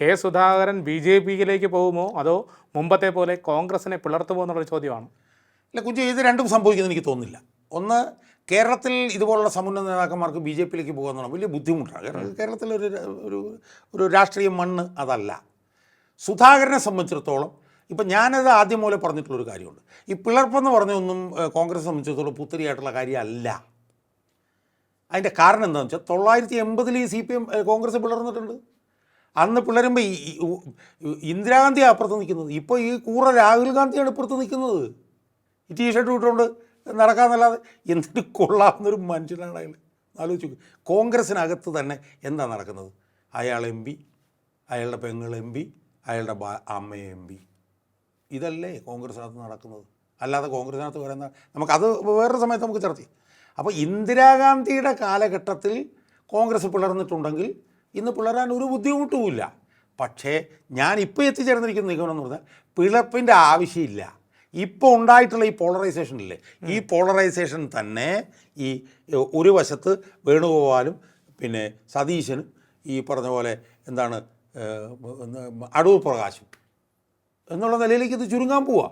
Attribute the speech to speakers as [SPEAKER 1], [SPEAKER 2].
[SPEAKER 1] K Sudhakaran B J പിയിലേക്ക് പോകുമോ? അതോ മുമ്പത്തെ പോലെ കോൺഗ്രസിനെ പിളർത്തുമോ എന്നുള്ള ചോദ്യമാണ്.
[SPEAKER 2] അല്ല കുഞ്ചു ഇത് രണ്ടും സംഭവിക്കുന്നത് എനിക്ക് തോന്നുന്നില്ല. ഒന്ന് കേരളത്തിൽ ഇതുപോലുള്ള സമുന്നത നേതാക്കന്മാർക്ക് ബി ജെ പിയിലേക്ക് പോകുക എന്നുള്ള വലിയ ബുദ്ധിമുട്ടാണ്. കാരണം കേരളത്തിലൊരു ഒരു ഒരു രാഷ്ട്രീയ മണ്ണ് അതല്ല. സുധാകരനെ സംബന്ധിച്ചിടത്തോളം ഇപ്പം ഞാനത് ആദ്യം മൂലം പറഞ്ഞിട്ടുള്ളൊരു കാര്യമുണ്ട്. ഈ പിളർപ്പെന്ന് പറഞ്ഞൊന്നും കോൺഗ്രസ് സംബന്ധിച്ചിടത്തോളം പുത്തരിയായിട്ടുള്ള കാര്യമല്ല. അതിന്റെ കാരണം എന്താണെന്ന് വെച്ചാൽ തൊള്ളായിരത്തി എൺപതിൽ ഈ സി പി എം കോൺഗ്രസ് പിളർന്നിട്ടുണ്ട്. അന്ന് പിള്ളേരുമ്പോൾ ഇന്ദിരാഗാന്ധിയാണ് അപ്പുറത്ത് നിൽക്കുന്നത്. ഇപ്പോൾ ഈ കൂറ രാഹുൽ ഗാന്ധിയാണ് ഇപ്പുറത്ത് നിൽക്കുന്നത്. ഈ ടീഷർട്ട് ഇട്ടുകൊണ്ട് നടക്കാമെന്നല്ലാതെ എന്നിട്ട് കൊള്ളാവുന്നൊരു മനുഷ്യനാണ് അയാൾ ആലോചിച്ചു കോൺഗ്രസ്സിനകത്ത് തന്നെ എന്താ നടക്കുന്നത്? അയാൾ എം പി അയാളുടെ പെങ്ങൾ എം പി അയാളുടെ ബാ- അമ്മ എം പി. ഇതല്ലേ കോൺഗ്രസ്സിനകത്ത് നടക്കുന്നത്? അല്ലാതെ കോൺഗ്രസ്സിനകത്ത് വരുന്ന നമുക്കത് വേറൊരു സമയത്ത് നമുക്ക് ചർച്ച ചെയ്യാം. അപ്പോൾ ഇന്ദിരാഗാന്ധിയുടെ കാലഘട്ടത്തിൽ കോൺഗ്രസ് പിളർന്നിട്ടുണ്ടെങ്കിൽ ഇന്ന് പിളരാൻ ഒരു ബുദ്ധിമുട്ടുമില്ല. പക്ഷേ ഞാൻ ഇപ്പോൾ എത്തിച്ചേർന്നിരിക്കുന്ന നിഗമനം എന്ന് പറഞ്ഞാൽ പിളർപ്പിന്റെ ആവശ്യമില്ല. ഇപ്പോൾ ഉണ്ടായിട്ടുള്ള ഈ പോളറൈസേഷൻ ഇല്ലേ? ഈ പോളറൈസേഷൻ തന്നെ ഈ ഒരു വശത്ത് വേണുഗോപാലും പിന്നെ സതീശനും ഈ പറഞ്ഞ പോലെ എന്താണ് അടൂർ പ്രകാശും എന്നുള്ള നിലയിലേക്ക് ഇത് ചുരുങ്ങാൻ പോവാ.